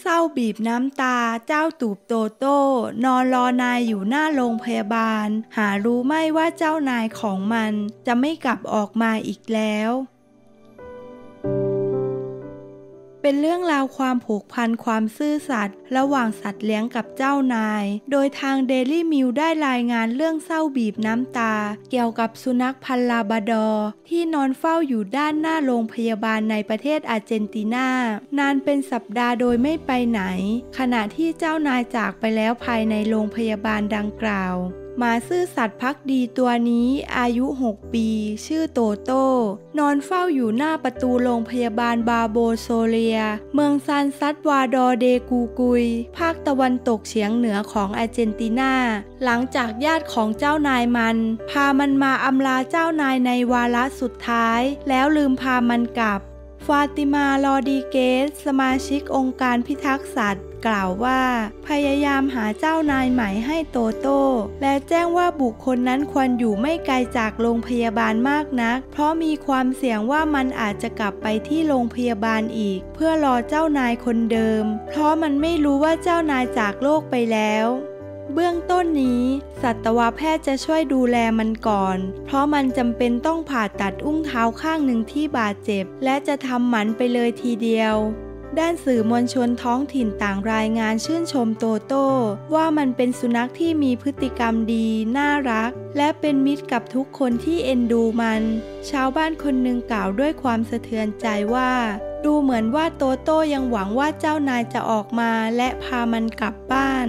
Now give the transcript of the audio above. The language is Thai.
เศร้าบีบน้ำตาเจ้าตูบโตโต้ นอนรอนายอยู่หน้าโรงพยาบาล หารู้ไม่ว่าเจ้านายของมันจะไม่กลับออกมาอีกแล้ว เป็นเรื่องราวความผูกพันความซื่อสัตย์ระหว่างสัตว์เลี้ยงกับเจ้านาย โดยทางเดลี่มิวได้รายงานเรื่องเศร้าบีบน้ำตา เกี่ยวกับสุนัขพันลาบาดอร์ที่นอนเฝ้าอยู่ด้านหน้าโรงพยาบาลในประเทศอาร์เจนตินา นานเป็นสัปดาห์โดยไม่ไปไหน ขณะที่เจ้านายจากไปแล้วภายในโรงพยาบาลดังกล่าว หมาซื่อสัตว์พักดีตัวนี้อายุ 6 ปี ชื่อโตโต้ นอนเฝ้าอยู่หน้าประตูโรงพยาบาลบาโบโซเลีย เมืองซานซัตวาดอเดกูกุย ภาคตะวันตกเฉียงเหนือของอาร์เจนตินา หลังจากญาติของเจ้านายมัน พามันมาอำลาเจ้านายในวาระสุดท้าย แล้วลืมพามันกลับ ฟาติมาลอดีเกส สมาชิกองค์การพิทักษ์สัตว์กล่าวว่า พยายามหาเจ้านายใหม่ให้โตโต้ และแจ้งว่าบุคคลนั้นควรอยู่ไม่ไกลจากโรงพยาบาลมากนัก เพราะมีความเสี่ยงว่ามันอาจจะกลับไปที่โรงพยาบาลอีก เพื่อรอเจ้านายคนเดิม เพราะมันไม่รู้ว่าเจ้านายจากโลกไปแล้ว เบื้องต้นนี้ สัตวแพทย์จะช่วยดูแลมันก่อน เพราะมันจำเป็นต้องผ่าตัดอุ้งเท้าข้างหนึ่งที่บาดเจ็บ และจะทำหมันไปเลยทีเดียวด้านสื่อมวลชนท้องถิ่นต่างรายงานชื่นชมโตโต้ ว่ามันเป็นสุนัขที่มีพฤติกรรมดี น่ารัก และเป็นมิตรกับทุกคนที่เอ็นดูมัน ชาวบ้านคนหนึ่งกล่าวด้วยความสะเทือนใจว่า ดูเหมือนว่าโตโต้ยังหวังว่าเจ้านายจะออกมาและพามันกลับบ้าน